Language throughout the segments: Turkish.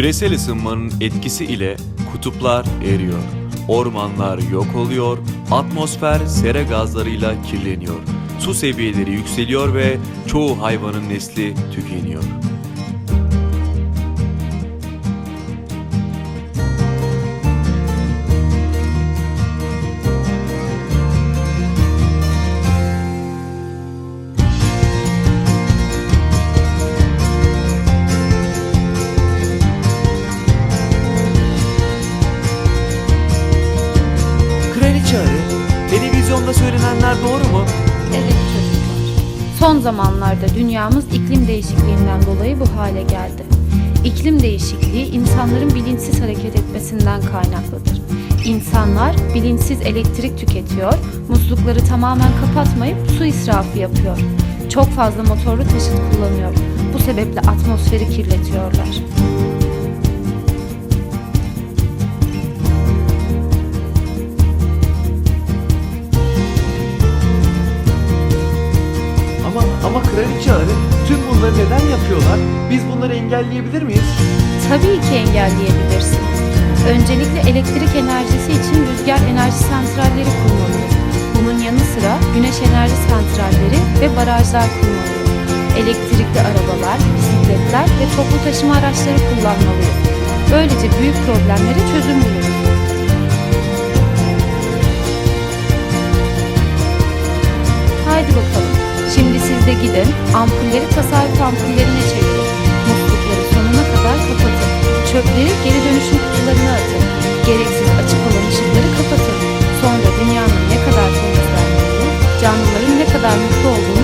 Küresel ısınmanın etkisi ile kutuplar eriyor. Ormanlar yok oluyor, atmosfer sera gazlarıyla kirleniyor. Su seviyeleri yükseliyor ve çoğu hayvanın nesli tükeniyor. Söylenenler doğru mu? Evet çocuklar. Son zamanlarda dünyamız iklim değişikliğinden dolayı bu hale geldi. İklim değişikliği insanların bilinçsiz hareket etmesinden kaynaklıdır. İnsanlar bilinçsiz elektrik tüketiyor, muslukları tamamen kapatmayıp su israfı yapıyor. Çok fazla motorlu taşıt kullanıyor. Bu sebeple atmosferi kirletiyorlar. Biz bunları engelleyebilir miyiz? Tabii ki engelleyebilirsiniz. Öncelikle elektrik enerjisi için rüzgar enerji santralleri kurmalıyız. Bunun yanı sıra güneş enerji santralleri ve barajlar kurmalıyız. Elektrikli arabalar, bisikletler ve toplu taşıma araçları kullanmalıyız. Böylece büyük problemlere çözüm buluruz. Haydi bakalım. Şimdi siz de gidin, ampulleri tasarruf ampullerine çevirin. Çöpleri geri dönüşüm kutularına atın. Gereksiz açık olan ışıkları kapatın. Sonra dünyanın ne kadar temizlendiğini, canlıların ne kadar mutlu olduğunu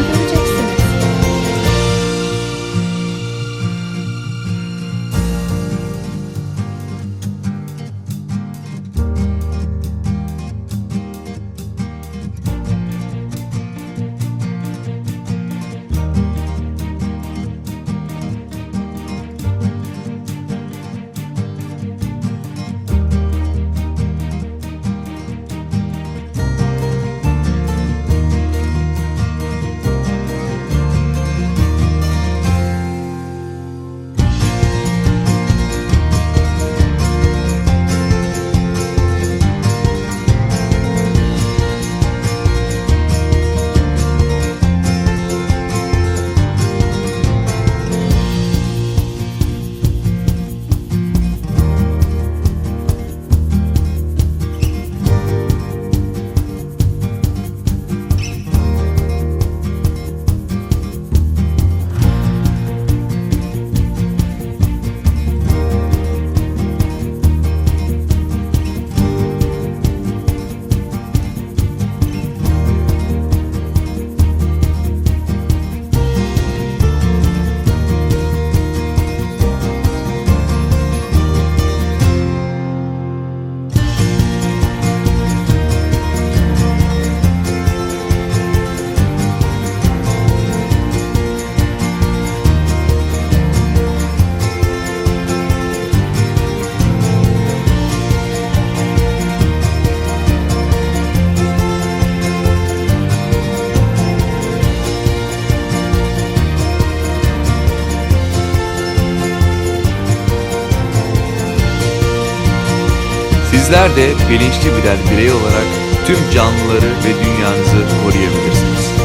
Sizler de bilinçli birer birey olarak tüm canlıları ve dünyanızı koruyabilirsiniz.